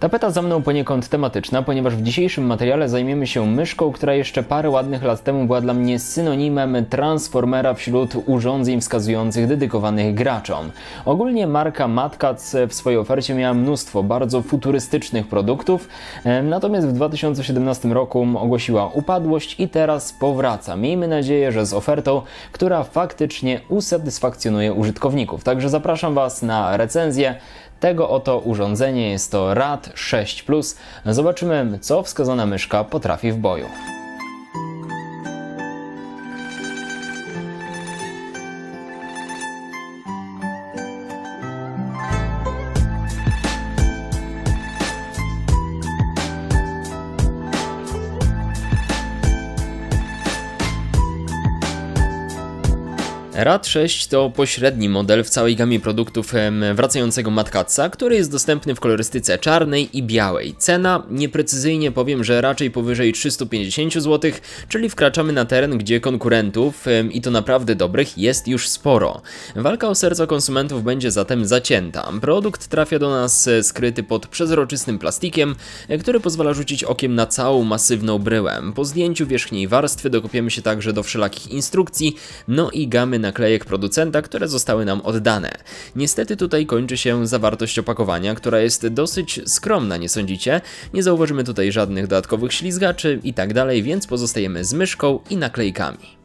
Tapeta za mną poniekąd tematyczna, ponieważ w dzisiejszym materiale zajmiemy się myszką, która jeszcze parę ładnych lat temu była dla mnie synonimem transformera wśród urządzeń wskazujących dedykowanych graczom. Ogólnie marka Matcats w swojej ofercie miała mnóstwo bardzo futurystycznych produktów, natomiast w 2017 roku ogłosiła upadłość i teraz powraca. Miejmy nadzieję, że z ofertą, która faktycznie usatysfakcjonuje użytkowników. Także zapraszam Was na recenzję tego oto urządzenie jest to RAD 6 Plus. Zobaczymy, co wskazana myszka potrafi w boju. RAD 6 to pośredni model w całej gamie produktów wracającego Matkatsa, który jest dostępny w kolorystyce czarnej i białej. Cena nieprecyzyjnie powiem, że raczej powyżej 350 zł, czyli wkraczamy na teren, gdzie konkurentów i to naprawdę dobrych jest już sporo. Walka o serca konsumentów będzie zatem zacięta. Produkt trafia do nas e, skryty pod przezroczystym plastikiem, e, który pozwala rzucić okiem na całą masywną bryłę. Po zdjęciu wierzchniej warstwy dokopiemy się także do wszelakich instrukcji, no i gamy naklejek producenta, które zostały nam oddane. Niestety tutaj kończy się zawartość opakowania, która jest dosyć skromna, nie sądzicie? Nie zauważymy tutaj żadnych dodatkowych ślizgaczy i tak dalej, więc pozostajemy z myszką i naklejkami.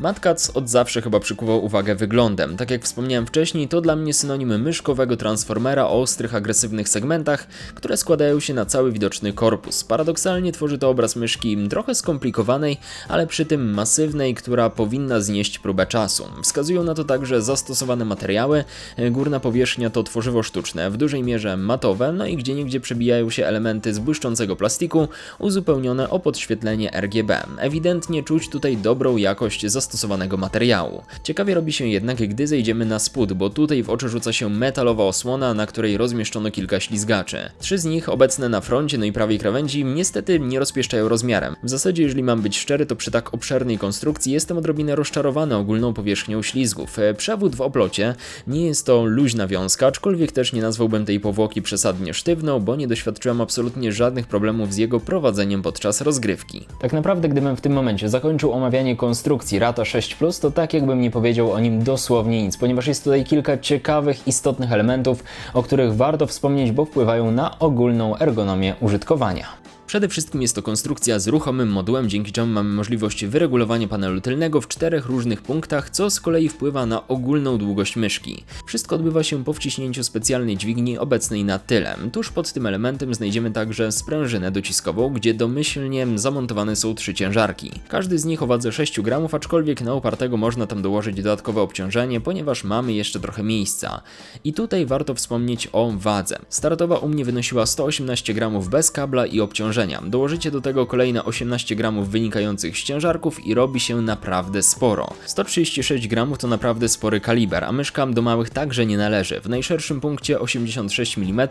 Matkac od zawsze chyba przykuwał uwagę wyglądem. Tak jak wspomniałem wcześniej, to dla mnie synonim myszkowego transformera o ostrych, agresywnych segmentach, które składają się na cały widoczny korpus. Paradoksalnie tworzy to obraz myszki trochę skomplikowanej, ale przy tym masywnej, która powinna znieść próbę czasu. Wskazują na to także zastosowane materiały. Górna powierzchnia to tworzywo sztuczne, w dużej mierze matowe, no i gdzieniegdzie przebijają się elementy z błyszczącego plastiku, uzupełnione o podświetlenie RGB. Ewidentnie czuć tutaj dobrą jakość zastosowanego materiału. Ciekawie robi się jednak, gdy zejdziemy na spód, bo tutaj w oczy rzuca się metalowa osłona, na której rozmieszczono kilka ślizgaczy. Trzy z nich, obecne na froncie, no i prawej krawędzi, niestety nie rozpieszczają rozmiarem. W zasadzie, jeżeli mam być szczery, to przy tak obszernej konstrukcji jestem odrobinę rozczarowany ogólną powierzchnią ślizgów. E, Przewód w oplocie nie jest to luźna wiązka, aczkolwiek też nie nazwałbym tej powłoki przesadnie sztywną, bo nie doświadczyłem absolutnie żadnych problemów z jego prowadzeniem podczas rozgrywki. Tak naprawdę, gdybym w tym momencie zakończył omawianie konstrukcji Rata 6 Plus, to tak jakbym nie powiedział o nim dosłownie nic, ponieważ jest tutaj kilka ciekawych, istotnych elementów, o których warto wspomnieć, bo wpływają na ogólną ergonomię użytkowania. Przede wszystkim jest to konstrukcja z ruchomym modułem, dzięki czemu mamy możliwość wyregulowania panelu tylnego w czterech różnych punktach, co z kolei wpływa na ogólną długość myszki. Wszystko odbywa się po wciśnięciu specjalnej dźwigni obecnej na tyle. Tuż pod tym elementem znajdziemy także sprężynę dociskową, gdzie domyślnie zamontowane są trzy ciężarki. Każdy z nich o wadze 6 gramów, aczkolwiek na upartego można tam dołożyć dodatkowe obciążenie, ponieważ mamy jeszcze trochę miejsca. I tutaj warto wspomnieć o wadze. Startowa u mnie wynosiła 118 gramów bez kabla i obciążenia. Dołożycie do tego kolejne 18 gramów wynikających z ciężarków i robi się naprawdę sporo. 136 gramów to naprawdę spory kaliber, a myszka do małych także nie należy. W najszerszym punkcie 86 mm,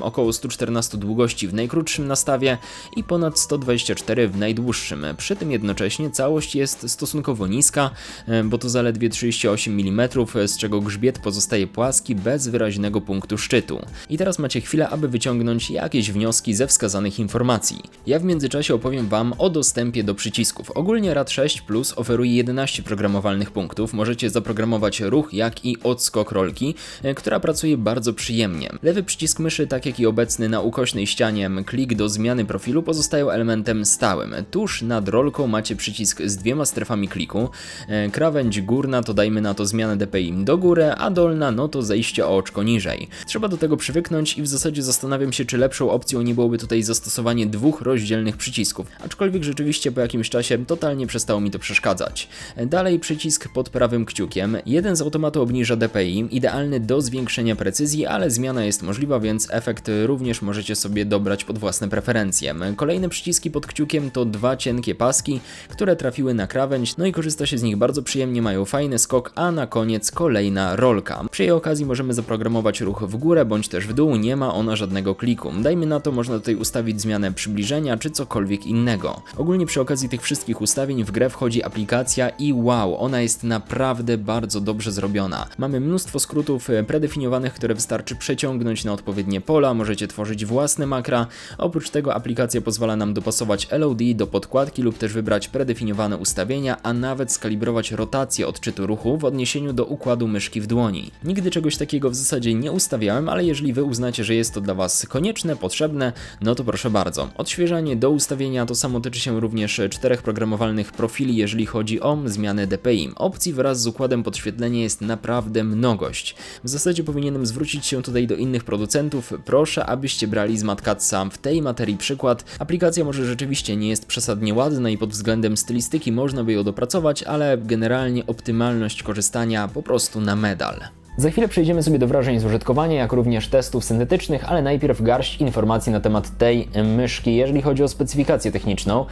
około 114 długości w najkrótszym nastawie i ponad 124 w najdłuższym. Przy tym jednocześnie całość jest stosunkowo niska, bo to zaledwie 38 mm, z czego grzbiet pozostaje płaski bez wyraźnego punktu szczytu. I teraz macie chwilę, aby wyciągnąć jakieś wnioski ze wskazanych informacji. Ja w międzyczasie opowiem Wam o dostępie do przycisków. Ogólnie RAD 6 Plus oferuje 11 programowalnych punktów. Możecie zaprogramować ruch, jak i odskok rolki, e, która pracuje bardzo przyjemnie. Lewy przycisk myszy, tak jak i obecny na ukośnej ścianie klik do zmiany profilu, pozostają elementem stałym. Tuż nad rolką macie przycisk z dwiema strefami kliku. E, Krawędź górna to dajmy na to zmianę DPI do góry, a dolna no to zejście o oczko niżej. Trzeba do tego przywyknąć i w zasadzie zastanawiam się, czy lepszą opcją nie byłoby tutaj zastosowanie dwóch rozdzielnych przycisków, aczkolwiek rzeczywiście po jakimś czasie totalnie przestało mi to przeszkadzać. Dalej przycisk pod prawym kciukiem. Jeden z automatu obniża DPI, idealny do zwiększenia precyzji, ale zmiana jest możliwa, więc efekt również możecie sobie dobrać pod własne preferencje. Kolejne przyciski pod kciukiem to dwa cienkie paski, które trafiły na krawędź, no i korzysta się z nich bardzo przyjemnie, mają fajny skok, a na koniec kolejna rolka. Przy jej okazji możemy zaprogramować ruch w górę bądź też w dół, nie ma ona żadnego kliku. Dajmy na to, można tutaj ustawić zmianę przybliżenia przybliżenia czy cokolwiek innego. Ogólnie przy okazji tych wszystkich ustawień w grę wchodzi aplikacja i wow, ona jest naprawdę bardzo dobrze zrobiona. Mamy mnóstwo skrótów e, predefiniowanych, które wystarczy przeciągnąć na odpowiednie pola, możecie tworzyć własne makra. Oprócz tego aplikacja pozwala nam dopasować LOD do podkładki lub też wybrać predefiniowane ustawienia, a nawet skalibrować rotację odczytu ruchu w odniesieniu do układu myszki w dłoni. Nigdy czegoś takiego w zasadzie nie ustawiałem, ale jeżeli wy uznacie, że jest to dla was konieczne, potrzebne, no to proszę bardzo. Odświeżanie do ustawienia to samo tyczy się również czterech programowalnych profili, jeżeli chodzi o zmianę DPI. Opcji wraz z układem podświetlenia jest naprawdę mnogość. W zasadzie powinienem zwrócić się tutaj do innych producentów. Proszę, abyście brali z Matkatsa w tej materii przykład. Aplikacja może rzeczywiście nie jest przesadnie ładna i pod względem stylistyki można by ją dopracować, ale generalnie optymalność korzystania po prostu na medal. Za chwilę przejdziemy sobie do wrażeń z użytkowania, jak również testów syntetycznych, ale najpierw garść informacji na temat tej myszki, jeżeli chodzi o specyfikację techniczną.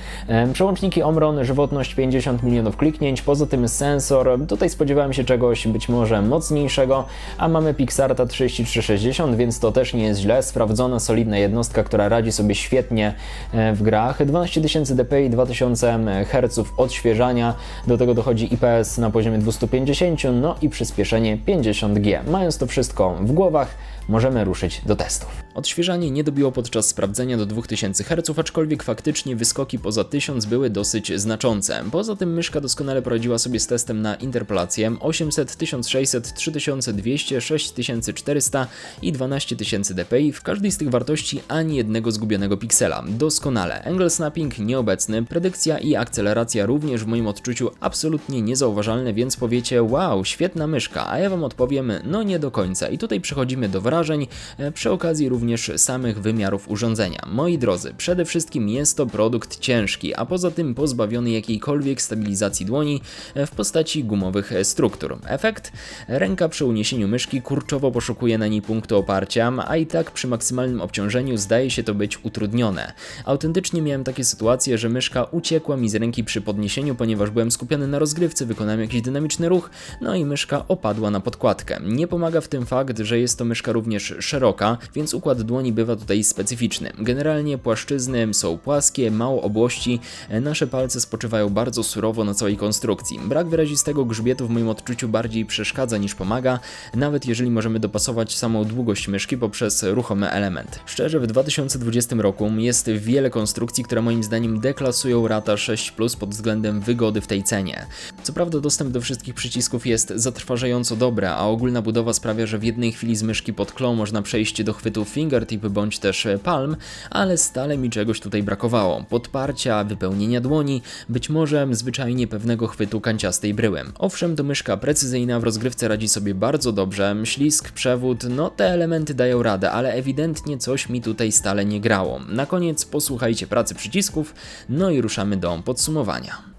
Przełączniki Omron, żywotność 50 milionów kliknięć, poza tym sensor, tutaj spodziewałem się czegoś być może mocniejszego, a mamy Pixarta 3360, więc to też nie jest źle, sprawdzona, solidna jednostka, która radzi sobie świetnie e, w grach. 12 000 dpi, 2000 Hz odświeżania, do tego dochodzi IPS na poziomie 250, no i przyspieszenie 50 G. Mając to wszystko w głowach, możemy ruszyć do testów. Odświeżanie nie dobiło podczas sprawdzenia do 2000 Hz, aczkolwiek faktycznie wyskoki poza 1000 były dosyć znaczące. Poza tym myszka doskonale poradziła sobie z testem na interpolację 800, 1600, 3200, 6400 i 12000 dpi. W każdej z tych wartości ani jednego zgubionego piksela. Doskonale. Angle snapping nieobecny, predykcja i akceleracja również w moim odczuciu absolutnie niezauważalne, więc powiecie wow, świetna myszka, a ja wam odpowiem no nie do końca. I tutaj przechodzimy do wrażeń, e, przy okazji również samych wymiarów urządzenia. Moi drodzy, przede wszystkim jest to produkt ciężki, a poza tym pozbawiony jakiejkolwiek stabilizacji dłoni w postaci gumowych struktur. Efekt? Ręka przy uniesieniu myszki kurczowo poszukuje na niej punktu oparcia, a i tak przy maksymalnym obciążeniu zdaje się to być utrudnione. Autentycznie miałem takie sytuacje, że myszka uciekła mi z ręki przy podniesieniu, ponieważ byłem skupiony na rozgrywce, wykonałem jakiś dynamiczny ruch, no i myszka opadła na podkładkę. Nie pomaga w tym fakt, że jest to myszka również szeroka, więc układ dłoni bywa tutaj specyficzny. Generalnie płaszczyzny są płaskie, mało obłości, nasze palce spoczywają bardzo surowo na całej konstrukcji. Brak wyrazistego grzbietu w moim odczuciu bardziej przeszkadza niż pomaga, nawet jeżeli możemy dopasować samą długość myszki poprzez ruchomy element. Szczerze, w 2020 roku jest wiele konstrukcji, które moim zdaniem deklasują Rata 6 Plus pod względem wygody w tej cenie. Co prawda dostęp do wszystkich przycisków jest zatrważająco dobry, a ogólna budowa sprawia, że w jednej chwili z myszki pod klą można przejść do chwytu fingertip bądź też palm, ale stale mi czegoś tutaj brakowało. Podparcia, wypełnienia dłoni, być może zwyczajnie pewnego chwytu kanciastej bryły. Owszem, to myszka precyzyjna w rozgrywce radzi sobie bardzo dobrze, ślisk, przewód, no te elementy dają radę, ale ewidentnie coś mi tutaj stale nie grało. Na koniec posłuchajcie pracy przycisków, no i ruszamy do podsumowania.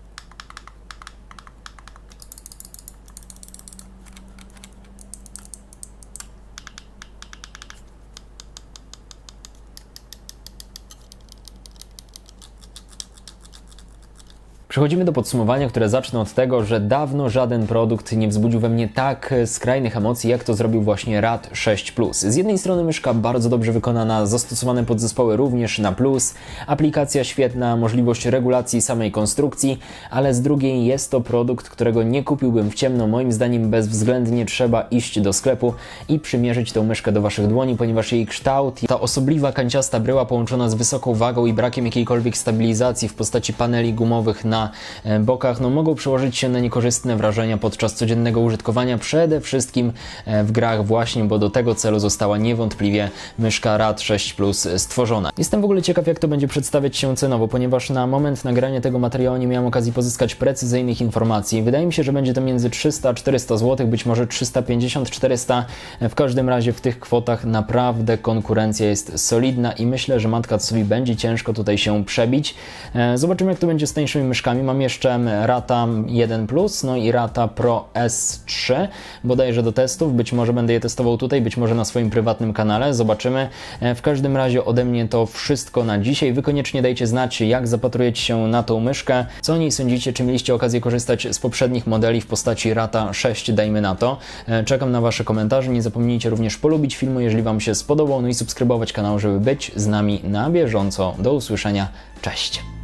Przechodzimy do podsumowania, które zacznę od tego, że dawno żaden produkt nie wzbudził we mnie tak skrajnych emocji, jak to zrobił właśnie RAD 6 Plus. Z jednej strony myszka bardzo dobrze wykonana, zastosowane podzespoły również na plus, aplikacja świetna, możliwość regulacji samej konstrukcji, ale z drugiej jest to produkt, którego nie kupiłbym w ciemno. Moim zdaniem bezwzględnie trzeba iść do sklepu i przymierzyć tę myszkę do Waszych dłoni, ponieważ jej kształt, ta osobliwa kanciasta bryła połączona z wysoką wagą i brakiem jakiejkolwiek stabilizacji w postaci paneli gumowych na e, bokach, no mogą przełożyć się na niekorzystne wrażenia podczas codziennego użytkowania, przede wszystkim e, w grach właśnie, bo do tego celu została niewątpliwie myszka RAD 6 Plus stworzona. Jestem w ogóle ciekaw, jak to będzie przedstawiać się cenowo, ponieważ na moment nagrania tego materiału nie miałem okazji pozyskać precyzyjnych informacji. Wydaje mi się, że będzie to między 300 a 400 zł, być może 350-400. W każdym razie w tych kwotach naprawdę konkurencja jest solidna i myślę, że matka sobie będzie ciężko tutaj się przebić. E, Zobaczymy, jak to będzie z tańszymi myszkami Mam jeszcze Rata 1 Plus, no i Rata Pro S3, bodajże do testów. Być może będę je testował tutaj, być może na swoim prywatnym kanale. Zobaczymy. E, W każdym razie ode mnie to wszystko na dzisiaj. Wy koniecznie dajcie znać, jak zapatrujecie się na tą myszkę, co o niej sądzicie, czy mieliście okazję korzystać z poprzednich modeli w postaci Rata 6, dajmy na to. E, Czekam na Wasze komentarze. Nie zapomnijcie również polubić filmu, jeżeli Wam się spodobał, no i subskrybować kanał, żeby być z nami na bieżąco. Do usłyszenia. Cześć!